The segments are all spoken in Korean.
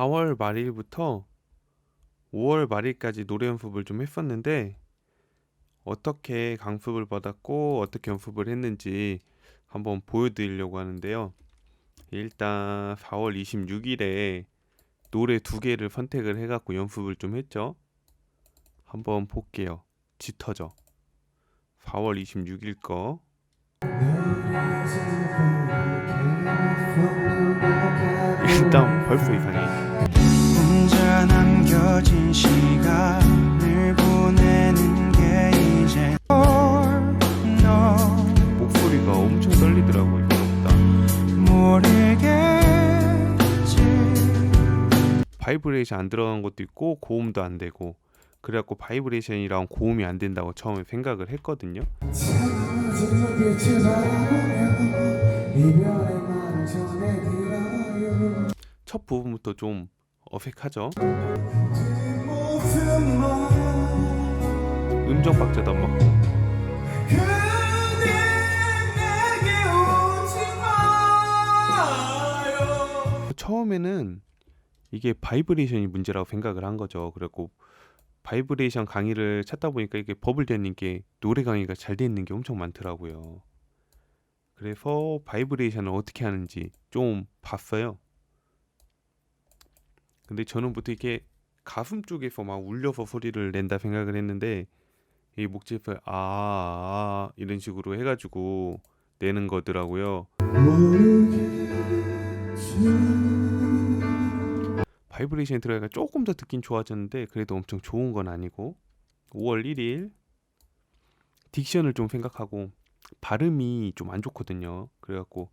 4월 말일부터 5월 말일까지 노래 연습을 좀 했었는데 어떻게 강습을 받았고 어떻게 연습을 했는지 한번 보여드리려고 하는데요. 일단 4월 26일에 노래 두 개를 선택을 해갖고 연습을 좀 했죠. 한번 볼게요. 짙어져. 4월 26일 거. 일단 벌써 이상해. 남겨진 시간을 보내는 게 이제 너 목소리가 엄청 떨리더라고요. 생각보다. 모르겠지 바이브레이션 안 들어간 것도 있고 고음도 안 되고 그래갖고 바이브레이션이랑 고음이 안 된다고 처음에 생각을 했거든요. 첫 부분부터 좀 어색하죠. 음정 박자도 안 맞고 처음에는 이게 바이브레이션이 문제라고 생각을 한 거죠. 그래갖고 바이브레이션 강의를 찾다 보니까 이게 게 노래 강의가 잘 돼 있는 게 엄청 많더라고요. 그래서 바이브레이션을 어떻게 하는지 좀 봤어요. 근데 저는 부터 이렇게 가슴 쪽에서 막 울려서 소리를 낸다 생각을 했는데 이 목집을 아, 아 이런 식으로 해가지고 내는 거더라고요. 바이브레이션이 들어가니까 조금 더 듣긴 좋아졌는데 그래도 엄청 좋은 건 아니고 5월 1일 딕션을 좀 생각하고 발음이 좀 안 좋거든요. 그래갖고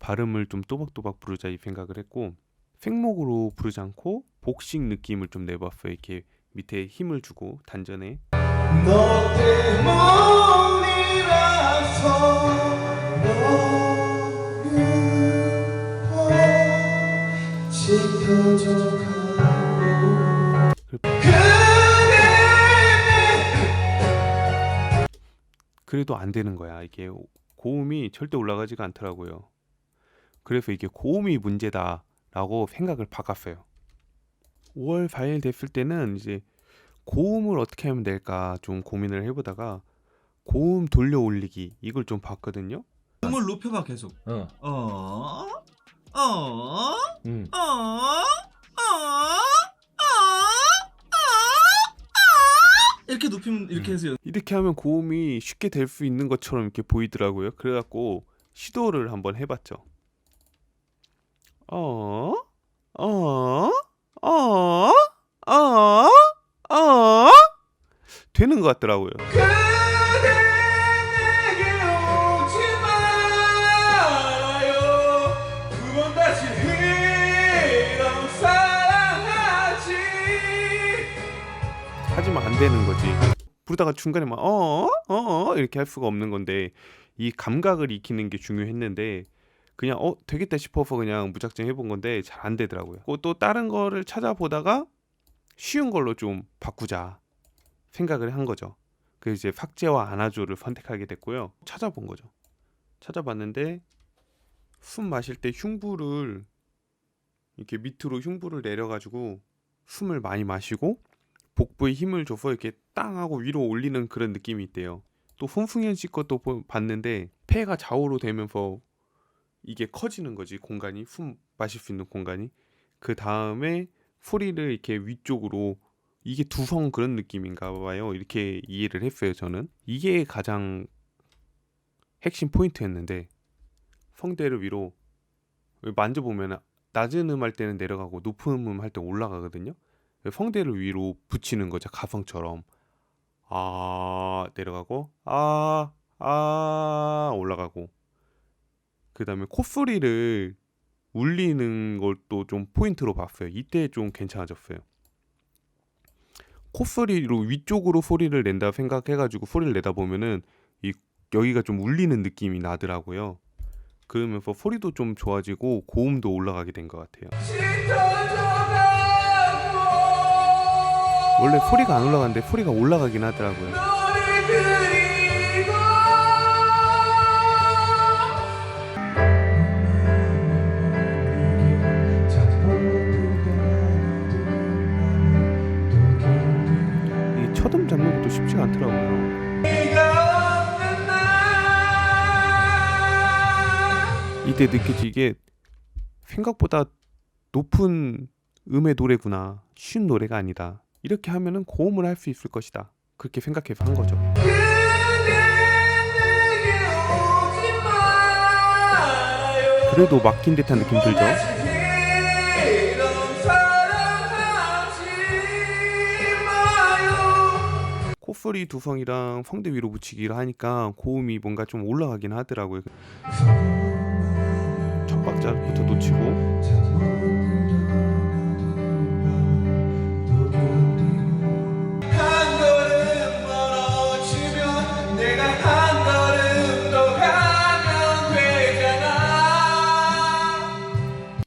발음을 좀 또박또박 부르자 이 생각을 했고 생목으로 부르지 않고 복식 느낌을 좀 내봤어요. 이렇게 밑에 힘을 주고 단전에 그래도 안 되는 거야. 이게 고음이 절대 올라가지가 않더라고요. 그래서 이게 고음이 문제다 라고 생각을 바꿨어요. 5월 4일 됐을 때는 이제 고음을 어떻게 하면 될까 좀 고민을 해보다가 고음 돌려 올리기 이걸 좀 봤거든요. 음을 높여봐 계속. 어. 어, 어, 음. 어, 어, 어, 이렇게 높이면 이렇게 해서 이렇게 하면 고음이 쉽게 될 수 있는 것처럼 이렇게 보이더라고요. 그래갖고 시도를 한번 해봤죠. 어, 어, 어, 어, 어, 되는 것 같더라고요. 안 되는 거지. 부르다가 중간에 막 어, 어, 어? 이렇게 할 수가 없는 건데 이 감각을 익히는 게 중요했는데 그냥 어 되겠다 싶어서 그냥 무작정 해본 건데 잘 안 되더라고요. 또 다른 거를 찾아보다가 쉬운 걸로 좀 바꾸자 생각을 한 거죠. 그래서 이제 삭제와 안아줘를 선택하게 됐고요. 찾아본 거죠. 찾아봤는데 숨 마실 때 흉부를 이렇게 밑으로 흉부를 내려가지고 숨을 많이 마시고 복부에 힘을 줘서 이렇게 땅 하고 위로 올리는 그런 느낌이 있대요. 또 손승현 씨 것도 보- 봤는데 폐가 좌우로 되면서 이게 커지는 거지 공간이 숨 마실 수 있는 공간이 그 다음에 소리를 이렇게 위쪽으로 이게 두성 그런 느낌인가 봐요. 이렇게 이해를 했어요. 저는 이게 가장 핵심 포인트였는데 성대를 위로 만져보면 낮은 음 할 때는 내려가고 높은 음 할 때 올라가거든요. 성대를 위로 붙이는 거죠 가성처럼 아 내려가고 아아 올라가고 그 다음에 콧소리를 울리는 것도 좀 포인트로 봤어요. 이때 좀 괜찮아졌어요. 콧소리로 위쪽으로 소리를 낸다 생각해가지고 소리를 내다 보면은 이 여기가 좀 울리는 느낌이 나더라고요. 그러면서 소리도 좀 좋아지고 고음도 올라가게 된 것 같아요. 원래 소리가 안 올라가는데 소리가 올라가긴 하더라고요. 쉽지 않더라고요. 이때 느껴지게 생각보다 높은 음의 노래구나. 쉬운 노래가 아니다. 이렇게 하면은 고음을 할 수 있을 것이다. 그렇게 생각해서 한 거죠. 그래도 막힌 듯한 느낌 들죠? 코소리 두성이랑 성대 위로 붙이기를 하니까 고음이 뭔가 좀 올라가긴 하더라고요. 첫 박자부터 놓치고.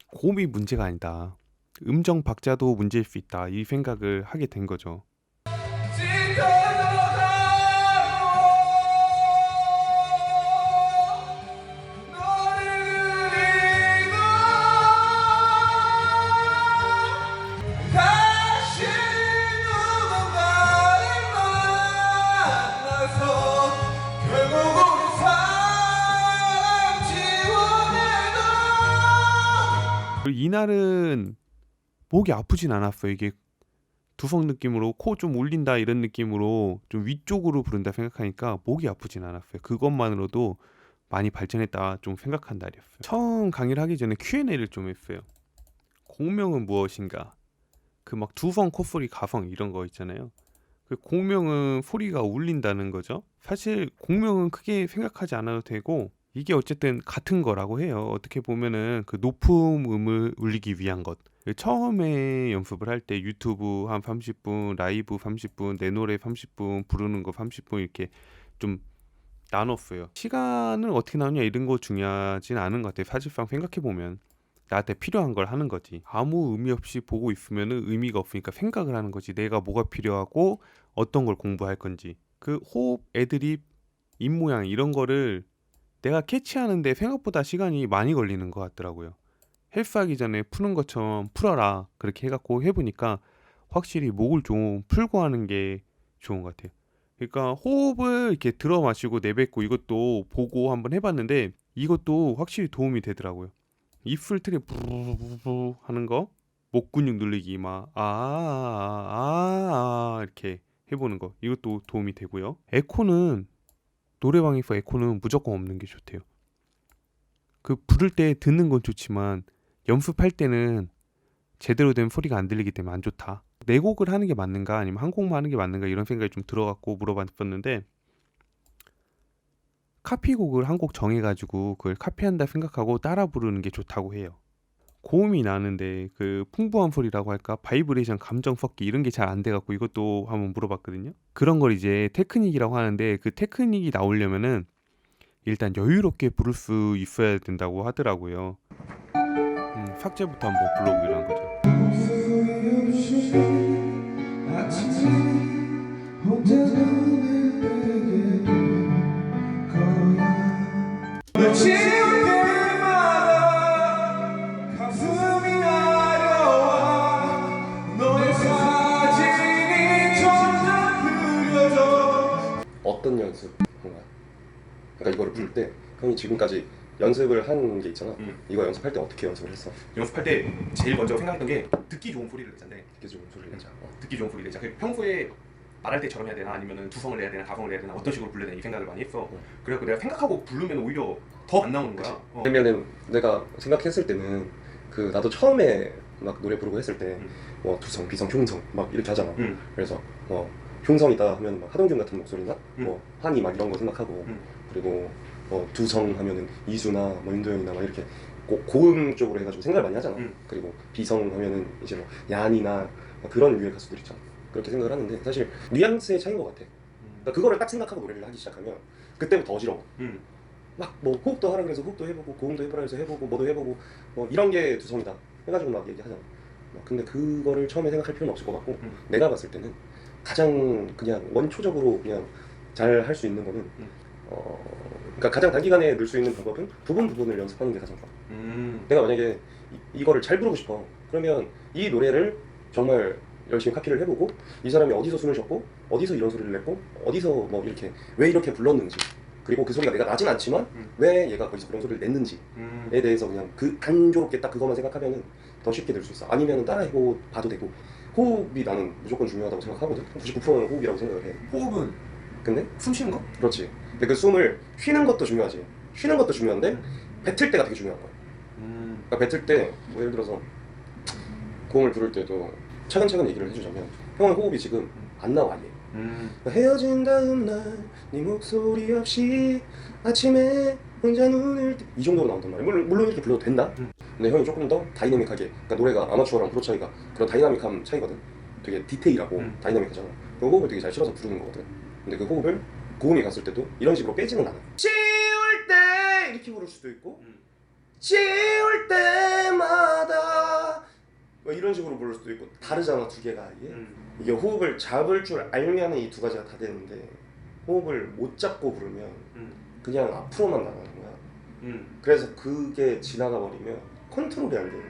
고음이 문제가 아니다. 음정 박자도 문제일 수 있다. 이 생각을 하게 된 거죠 이날은 목이 아프진 않았어요. 이게 두성 느낌으로 코 좀 울린다 이런 느낌으로 좀 위쪽으로 부른다 생각하니까 목이 아프진 않았어요. 그것만으로도 많이 발전했다 좀 생각한 날이었어요. 처음 강의를 하기 전에 Q&A를 좀 했어요. 공명은 무엇인가? 그 막 두성, 콧소리, 가성 이런 거 있잖아요. 그 공명은 소리가 울린다는 거죠. 사실 공명은 크게 생각하지 않아도 되고 이게 어쨌든 같은 거라고 해요. 어떻게 보면은 그 높은 음을 울리기 위한 것. 처음에 연습을 할 때 유튜브 한 30분, 라이브 30분, 내 노래 30분, 부르는 거 30분 이렇게 좀 나눴어요. 시간을 어떻게 나누냐 이런 거 중요하진 않은 것 같아요. 사실상 생각해 보면 나한테 필요한 걸 하는 거지. 아무 의미 없이 보고 있으면은 의미가 없으니까 생각을 하는 거지. 내가 뭐가 필요하고 어떤 걸 공부할 건지. 그 호흡, 애드립, 입 모양 이런 거를 내가 캐치하는데 생각보다 시간이 많이 걸리는 것 같더라고요. 헬스하기 전에 푸는 것처럼 풀어라 그렇게 해갖고 해보니까 확실히 목을 좀 풀고 하는 게 좋은 것 같아요. 그러니까 호흡을 이렇게 들어 마시고 내뱉고 이것도 보고 한번 해봤는데 이것도 확실히 도움이 되더라고요. 입술 틀에 부부부 하는 거, 목 근육 늘리기 막 아, 아, 아, 아 이렇게 해보는 거 이것도 도움이 되고요. 에코는 노래방에서 에코는 무조건 없는 게 좋대요. 그 부를 때 듣는 건 좋지만 연습할 때는 제대로 된 소리가 안 들리기 때문에 안 좋다. 네 곡을 하는 게 맞는가 아니면 한 곡만 하는 게 맞는가 이런 생각이 좀 들어갖고 물어봤었는데 카피곡을 한 곡 정해가지고 그걸 카피한다 생각하고 따라 부르는 게 좋다고 해요. 고음이 나는데 그 풍부한 소리라고 할까 바이브레이션 감정 섞기 이런 게 잘 안 돼갖고 이것도 한번 물어봤거든요. 그런 걸 이제 테크닉이라고 하는데 그 테크닉이 나오려면은 일단 여유롭게 부를 수 있어야 된다고 하더라고요. 음, 삭제부터 한번 불러보기로 한 거죠. 부를 때 형이 지금까지 연습을 한 게 있잖아. 음. 이거 연습할 때 어떻게 연습을 했어? 연습할 때 제일 먼저 생각했던 게 듣기 좋은 소리를 내자인데 이렇게 좀 소리를 내자. 어. 듣기 좋은 소리를 내자. 그 평소에 말할 때처럼 해야 되나 아니면 두성을 내야 되나 가성을 내야 되나 어떤 식으로 불러야 되나 이 생각을 많이 했어. 음. 그래갖고 내가 생각하고 부르면 오히려 더 안 나오는 거야. 어. 왜냐면은 내가 생각했을 때는 그 나도 처음에 막 노래 부르고 했을 때 음. 뭐 두성, 비성, 흉성 막 이렇게 하잖아. 음. 그래서 뭐 흉성이다 하면 막 하동균 같은 목소리나 음. 뭐 한이 막 이런 거 생각하고 음. 그리고 뭐 두성 하면은 이수나 뭐 윤도현이나 막 이렇게 고, 고음 쪽으로 해가지고 생각을 많이 하잖아. 음. 그리고 비성 하면은 이제 뭐 야한이나 뭐 그런 류의 가수들 있잖아. 그렇게 생각을 하는데 사실 뉘앙스의 차이인 것 같아. 그러니까 그거를 딱 생각하고 노래를 하기 시작하면 그때부터 어지러워. 음. 막뭐 호흡도 하라 그래서 호흡도 해보고 고음도 해보라 그래서 해보고 뭐도 해보고 뭐 이런 게 두성이다 해가지고 막 얘기하잖아. 뭐 근데 그거를 처음에 생각할 필요는 없을 것 같고 음. 내가 봤을 때는 가장 그냥 원초적으로 그냥 잘 할 수 있는 거는 음. 어 그러니까 가장 단기간에 늘 수 있는 방법은 부분 부분을 연습하는 게 가장 좋아. 음. 내가 만약에 이, 이거를 잘 부르고 싶어 그러면 이 노래를 정말 열심히 카피를 해보고 이 사람이 어디서 숨을 쉬었고 어디서 이런 소리를 냈고 어디서 뭐 이렇게 왜 이렇게 불렀는지 그리고 그 소리가 내가 나진 않지만 음. 왜 얘가 거기서 그런 소리를 냈는지에 음. 대해서 그냥 그 단조롭게 딱 그것만 생각하면은 더 쉽게 될수 있어. 아니면 따라해보 봐도 되고 호흡이 나는 무조건 중요하다고 생각하거든. 99%는 호흡이라고 생각을 해. 호흡은 근데 숨 쉬는 거? 그렇지. 근데 그 숨을 쉬는 것도 중요하지. 쉬는 것도 중요한데 음. 뱉을 때가 되게 중요한 거야. 음. 그러니까 뱉을 때 뭐 예를 들어서 고음을 부를 때도 차근차근 얘기를 해주자면 형은 호흡이 지금 안 나와 얘. 음. 헤어진 다음 날네 목소리 없이 아침에 혼자 눈을 뜨... 이 정도로 나온단 말이야 물론, 물론 이렇게 불러도 된다 음. 근데 형이 조금 더 다이내믹하게 그러니까 노래가 아마추어랑 프로 차이가 그런 다이나믹함 차이거든 되게 디테일하고 음. 다이나믹하잖아 그 호흡을 되게 잘 실어서 부르는 거거든 근데 그 호흡을 고음이 갔을 때도 이런 식으로 빼지는 않아 지울 때 이렇게 부를 수도 있고 음. 지울 때마다 뭐 이런 식으로 부를 수도 있고 다르잖아 두 개가 아예 음. 이게 호흡을 잡을 줄 알면 이두 가지가 다 되는데 호흡을 못 잡고 부르면 음. 그냥 앞으로만 나가는 거야. 음. 그래서 그게 지나가 버리면 컨트롤이 안 되는 거야.